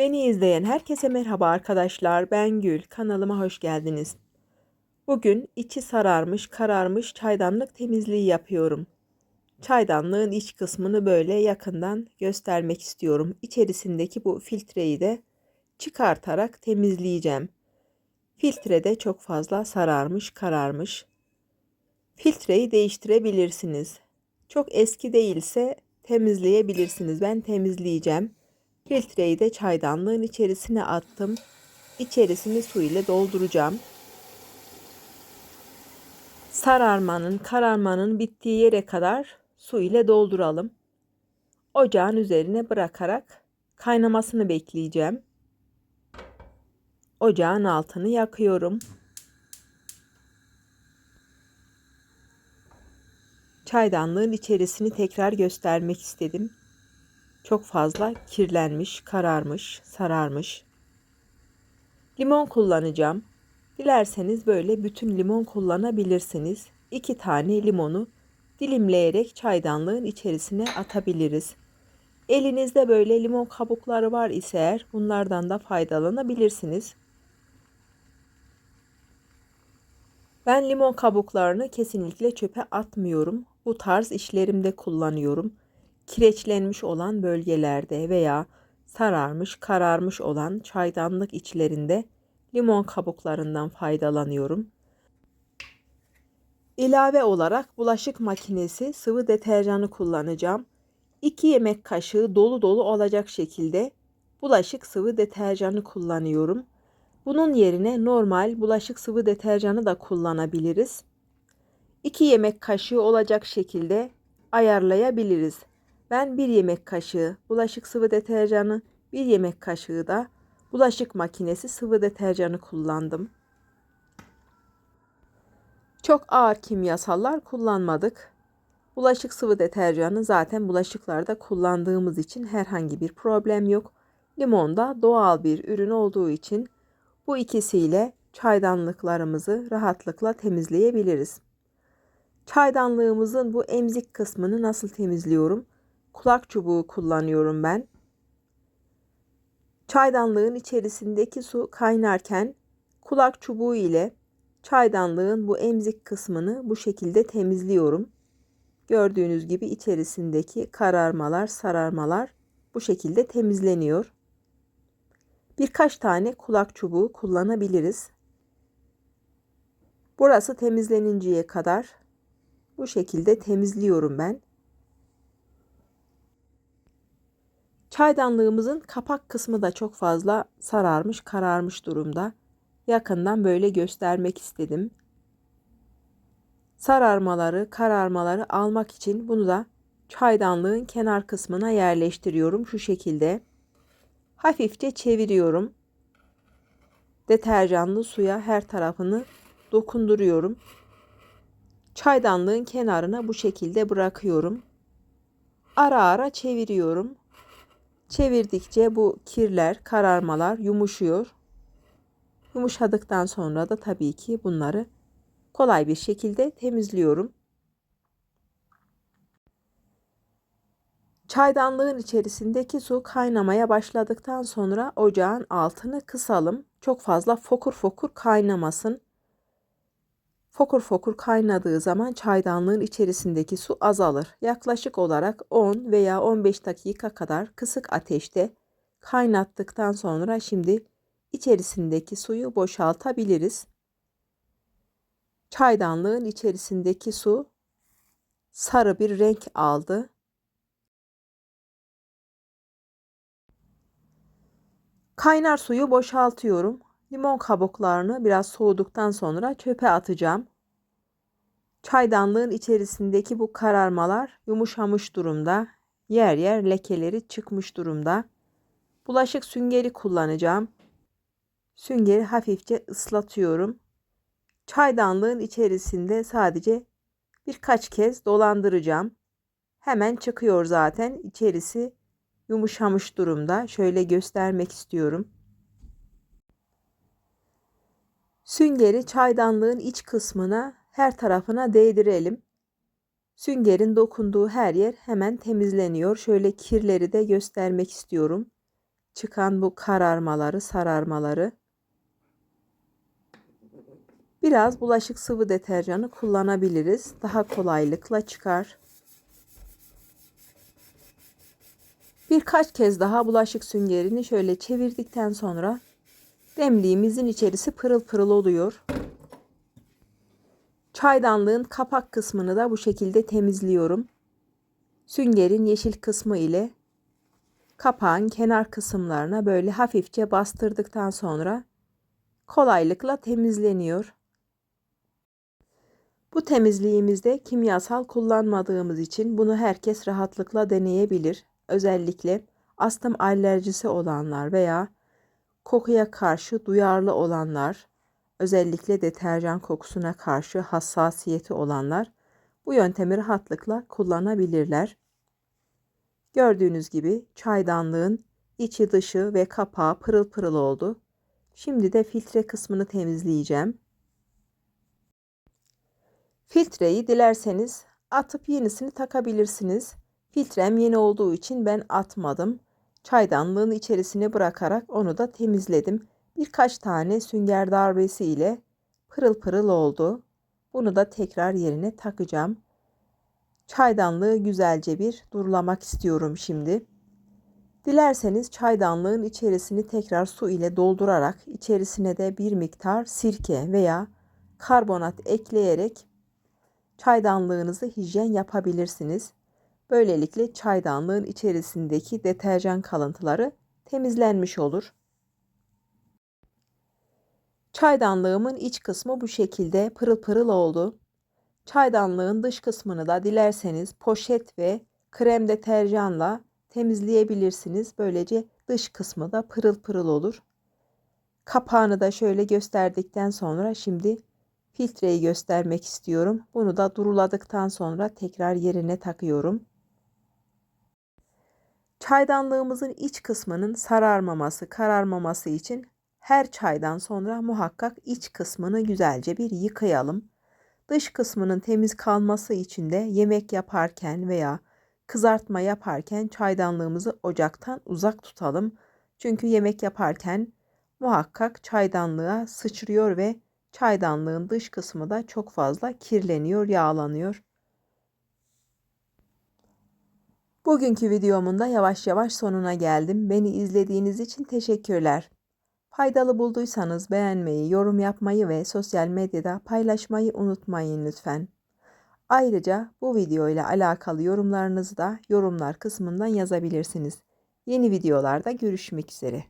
Beni izleyen herkese merhaba arkadaşlar. Ben Gül. Kanalıma hoş geldiniz. Bugün içi sararmış, kararmış çaydanlık temizliği yapıyorum. Çaydanlığın iç kısmını böyle yakından göstermek istiyorum. İçerisindeki bu filtreyi de çıkartarak temizleyeceğim. Filtre de çok fazla sararmış, kararmış. Filtreyi değiştirebilirsiniz. Çok eski değilse temizleyebilirsiniz. Ben temizleyeceğim. Filtreyi de çaydanlığın içerisine attım. İçerisini su ile dolduracağım. Sararmanın, kararmanın bittiği yere kadar su ile dolduralım. Ocağın üzerine bırakarak kaynamasını bekleyeceğim. Ocağın altını yakıyorum. Çaydanlığın içerisini tekrar göstermek istedim. Çok fazla kirlenmiş, kararmış, sararmış. Limon kullanacağım. Dilerseniz böyle bütün limon kullanabilirsiniz. İki tane limonu dilimleyerek çaydanlığın içerisine atabiliriz. Elinizde böyle limon kabukları var ise eğer bunlardan da faydalanabilirsiniz. Ben limon kabuklarını kesinlikle çöpe atmıyorum. Bu tarz işlerimde kullanıyorum kireçlenmiş olan bölgelerde veya sararmış, kararmış olan çaydanlık içlerinde limon kabuklarından faydalanıyorum. İlave olarak bulaşık makinesi sıvı deterjanı kullanacağım. 2 yemek kaşığı dolu dolu olacak şekilde bulaşık sıvı deterjanı kullanıyorum. Bunun yerine normal bulaşık sıvı deterjanı da kullanabiliriz. 2 yemek kaşığı olacak şekilde ayarlayabiliriz. Ben bir yemek kaşığı bulaşık sıvı deterjanı, bir yemek kaşığı da bulaşık makinesi sıvı deterjanı kullandım. Çok ağır kimyasallar kullanmadık. Bulaşık sıvı deterjanı zaten bulaşıklarda kullandığımız için herhangi bir problem yok. Limon da doğal bir ürün olduğu için bu ikisiyle çaydanlıklarımızı rahatlıkla temizleyebiliriz. Çaydanlığımızın bu emzik kısmını nasıl temizliyorum? Kulak çubuğu kullanıyorum ben. Çaydanlığın içerisindeki su kaynarken kulak çubuğu ile çaydanlığın bu emzik kısmını bu şekilde temizliyorum. Gördüğünüz gibi içerisindeki kararmalar, sararmalar bu şekilde temizleniyor. Birkaç tane kulak çubuğu kullanabiliriz. Burası temizleninceye kadar bu şekilde temizliyorum ben. Çaydanlığımızın kapak kısmı da çok fazla sararmış, kararmış durumda. Yakından böyle göstermek istedim. Sararmaları, kararmaları almak için bunu da çaydanlığın kenar kısmına yerleştiriyorum şu şekilde. Hafifçe çeviriyorum. Deterjanlı suya her tarafını dokunduruyorum. Çaydanlığın kenarına bu şekilde bırakıyorum. Ara ara çeviriyorum. Çevirdikçe bu kirler, kararmalar yumuşuyor. Yumuşadıktan sonra da tabii ki bunları kolay bir şekilde temizliyorum. Çaydanlığın içerisindeki su kaynamaya başladıktan sonra ocağın altını kısalım. Çok fazla fokur fokur kaynamasın. Fokur fokur kaynadığı zaman çaydanlığın içerisindeki su azalır. Yaklaşık olarak 10 veya 15 dakika kadar kısık ateşte kaynattıktan sonra şimdi içerisindeki suyu boşaltabiliriz. Çaydanlığın içerisindeki su sarı bir renk aldı. Kaynar suyu boşaltıyorum. Limon kabuklarını biraz soğuduktan sonra çöpe atacağım. Çaydanlığın içerisindeki bu kararmalar yumuşamış durumda. Yer yer lekeleri çıkmış durumda. Bulaşık süngeri kullanacağım. Süngeri hafifçe ıslatıyorum. Çaydanlığın içerisinde sadece birkaç kez dolandıracağım. Hemen çıkıyor zaten. İçerisi yumuşamış durumda. Şöyle göstermek istiyorum. Süngeri çaydanlığın iç kısmına her tarafına değdirelim. Süngerin dokunduğu her yer hemen temizleniyor. Şöyle kirleri de göstermek istiyorum. çıkan bu kararmaları, sararmaları biraz bulaşık sıvı deterjanı kullanabiliriz. Daha kolaylıkla çıkar. Birkaç kez daha bulaşık süngerini şöyle çevirdikten sonra demliğimizin içerisi pırıl pırıl oluyor. Çaydanlığın kapak kısmını da bu şekilde temizliyorum. Süngerin yeşil kısmı ile kapağın kenar kısımlarına böyle hafifçe bastırdıktan sonra kolaylıkla temizleniyor. Bu temizliğimizde kimyasal kullanmadığımız için bunu herkes rahatlıkla deneyebilir. Özellikle astım alerjisi olanlar veya kokuya karşı duyarlı olanlar, özellikle deterjan kokusuna karşı hassasiyeti olanlar bu yöntemi rahatlıkla kullanabilirler. Gördüğünüz gibi çaydanlığın içi dışı ve kapağı pırıl pırıl oldu. Şimdi de filtre kısmını temizleyeceğim. Filtreyi dilerseniz atıp yenisini takabilirsiniz. Filtrem yeni olduğu için ben atmadım. Çaydanlığın içerisine bırakarak onu da temizledim. Birkaç tane sünger darbesi ile pırıl pırıl oldu. Bunu da tekrar yerine takacağım. Çaydanlığı güzelce bir durulamak istiyorum şimdi. Dilerseniz çaydanlığın içerisini tekrar su ile doldurarak içerisine de bir miktar sirke veya karbonat ekleyerek çaydanlığınızı hijyen yapabilirsiniz. Böylelikle çaydanlığın içerisindeki deterjan kalıntıları temizlenmiş olur. Çaydanlığımın iç kısmı bu şekilde pırıl pırıl oldu. Çaydanlığın dış kısmını da dilerseniz poşet ve krem deterjanla temizleyebilirsiniz. Böylece dış kısmı da pırıl pırıl olur. Kapağını da şöyle gösterdikten sonra şimdi filtreyi göstermek istiyorum. Bunu da duruladıktan sonra tekrar yerine takıyorum. Çaydanlığımızın iç kısmının sararmaması, kararmaması için her çaydan sonra muhakkak iç kısmını güzelce bir yıkayalım. Dış kısmının temiz kalması için de yemek yaparken veya kızartma yaparken çaydanlığımızı ocaktan uzak tutalım. Çünkü yemek yaparken muhakkak çaydanlığa sıçrıyor ve çaydanlığın dış kısmı da çok fazla kirleniyor, yağlanıyor. Bugünkü videomun da yavaş yavaş sonuna geldim. Beni izlediğiniz için teşekkürler. Faydalı bulduysanız beğenmeyi, yorum yapmayı ve sosyal medyada paylaşmayı unutmayın lütfen. Ayrıca bu video ile alakalı yorumlarınızı da yorumlar kısmından yazabilirsiniz. Yeni videolarda görüşmek üzere.